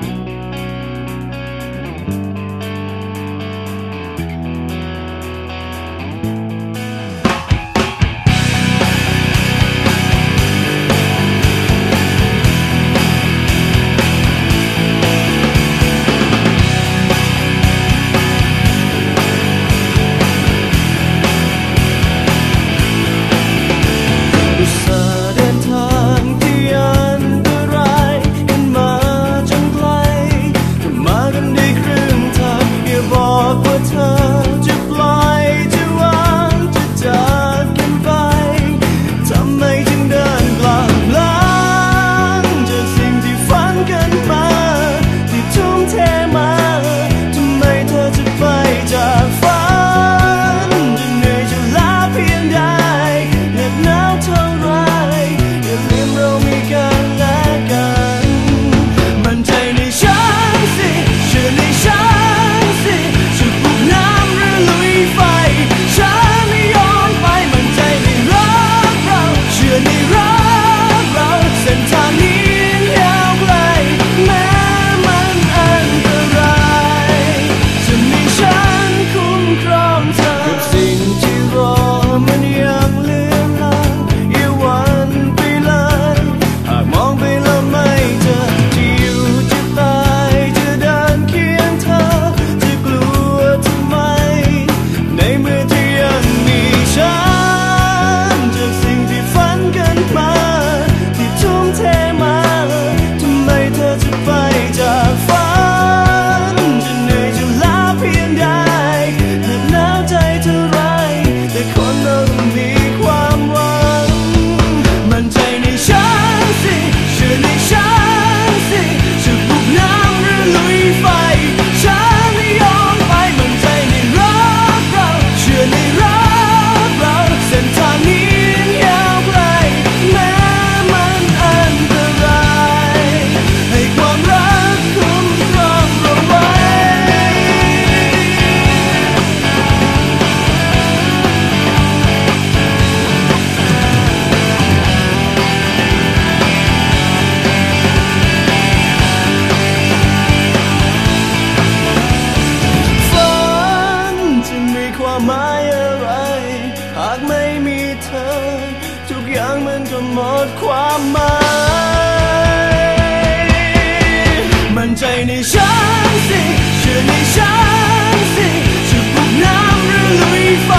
time. เธอ ทุกอย่างมันก็หมดความหมาย มั่นใจในฉันสิ เชื่อในฉันสิจะปลุกน้ำหรือลุยไฟ